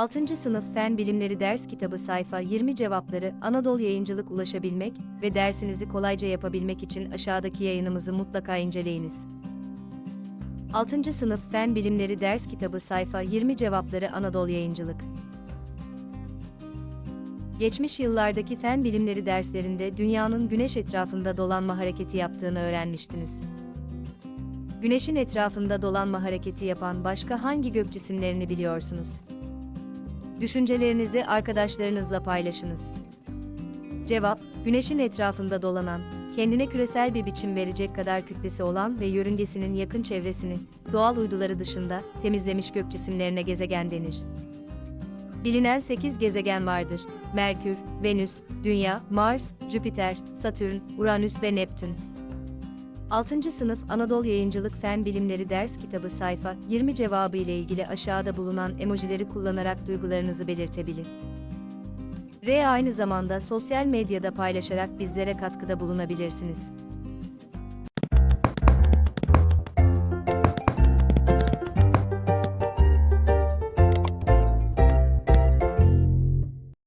6. Sınıf Fen Bilimleri Ders Kitabı Sayfa 20 Cevapları Anadolu Yayıncılık ulaşabilmek ve dersinizi kolayca yapabilmek için aşağıdaki yayınımızı mutlaka inceleyiniz. 6. Sınıf Fen Bilimleri Ders Kitabı Sayfa 20 Cevapları Anadolu Yayıncılık Geçmiş yıllardaki fen bilimleri derslerinde dünyanın güneş etrafında dolanma hareketi yaptığını öğrenmiştiniz. Güneşin etrafında dolanma hareketi yapan başka hangi gök cisimlerini biliyorsunuz? Düşüncelerinizi arkadaşlarınızla paylaşınız. Cevap, Güneşin etrafında dolanan, kendine küresel bir biçim verecek kadar kütlesi olan ve yörüngesinin yakın çevresini, doğal uyduları dışında, temizlemiş gök cisimlerine gezegen denir. Bilinen 8 gezegen vardır. Merkür, Venüs, Dünya, Mars, Jüpiter, Satürn, Uranüs ve Neptün. 6. Sınıf Anadolu Yayıncılık Fen Bilimleri Ders Kitabı sayfa 20 cevabı ile ilgili aşağıda bulunan emojileri kullanarak duygularınızı belirtebilir. R aynı zamanda sosyal medyada paylaşarak bizlere katkıda bulunabilirsiniz.